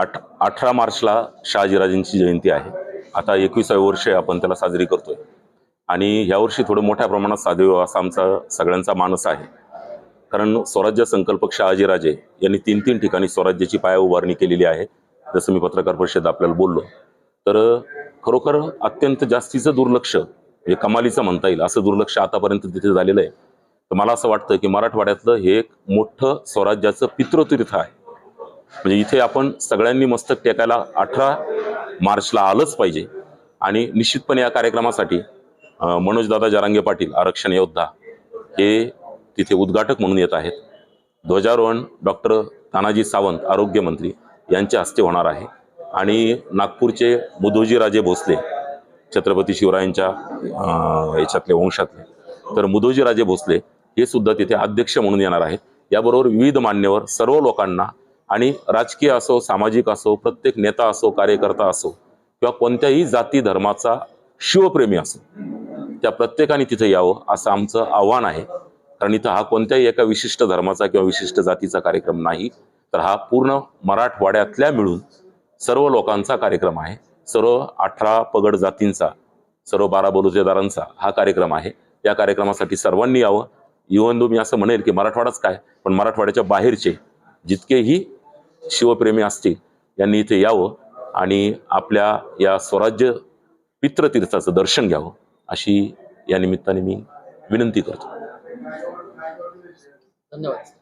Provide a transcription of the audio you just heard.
आठ अठरा मार्चला शहाजीराजेंची जयंती आहे. आता एकविसाव्या वर्षी आपण त्याला साजरी करतोय. आणि यावर्षी थोडं मोठ्या प्रमाणात साधे असा आमचा सगळ्यांचा मानस आहे. कारण स्वराज्य संकल्पक शहाजीराजे यांनी तीन तीन ठिकाणी स्वराज्याची पाया उभारणी केलेली आहे. जसं मी पत्रकार परिषद आपल्याला बोललो. तर खरोखर अत्यंत जास्तीचं दुर्लक्ष म्हणजे कमालीचं म्हणता येईल असं दुर्लक्ष आतापर्यंत तिथे झालेलं आहे. तर मला असं वाटतं की मराठवाड्यातलं हे एक मोठं स्वराज्याचं पितृतीर्थ आहे. म्हणजे इथे आपण सगळ्यांनी मस्तक टेकायला अठरा मार्चला आलंच पाहिजे. आणि निश्चितपणे या कार्यक्रमासाठी मनोजदादा जरांगे पाटील आरक्षण योद्धा हे तिथे उद्घाटक म्हणून येत आहेत. ध्वजारोहण डॉक्टर तानाजी सावंत आरोग्यमंत्री यांच्या हस्ते होणार आहे. आणि नागपूरचे मुदोजीराजे भोसले छत्रपती शिवरायांच्या याच्यातले वंशातले. तर मुदोजीराजे भोसले हे सुद्धा तिथे अध्यक्ष म्हणून येणार आहेत. याबरोबर विविध मान्यवर सर्व लोकांना आणि राजकीय असो सामाजिक असो प्रत्येक नेता असो कार्यकर्ता असो किंवा कोणत्याही जाती धर्माचा शिवप्रेमी असो त्या प्रत्येकाने तिथे यावं असं आमचं आव्हान आहे. कारण इथं हा कोणत्याही एका विशिष्ट धर्माचा किंवा विशिष्ट जातीचा कार्यक्रम नाही तर हा पूर्ण मराठवाड्यातल्या मिळून सर्व लोकांचा कार्यक्रम आहे. सर्व अठरा पगड जातींचा सर्व बारा बलुजेदारांचा हा कार्यक्रम आहे. या कार्यक्रमासाठी सर्वांनी यावं. इव्हन दो मी असं म्हणेल की मराठवाडाच काय पण मराठवाड्याच्या बाहेरचे जितकेही शिवप्रेमी असतील यांनी इथे यावं आणि आपल्या या स्वराज्य पितृतीर्थाचं दर्शन घ्यावं अशी या निमित्ताने मी विनंती करतो. धन्यवाद.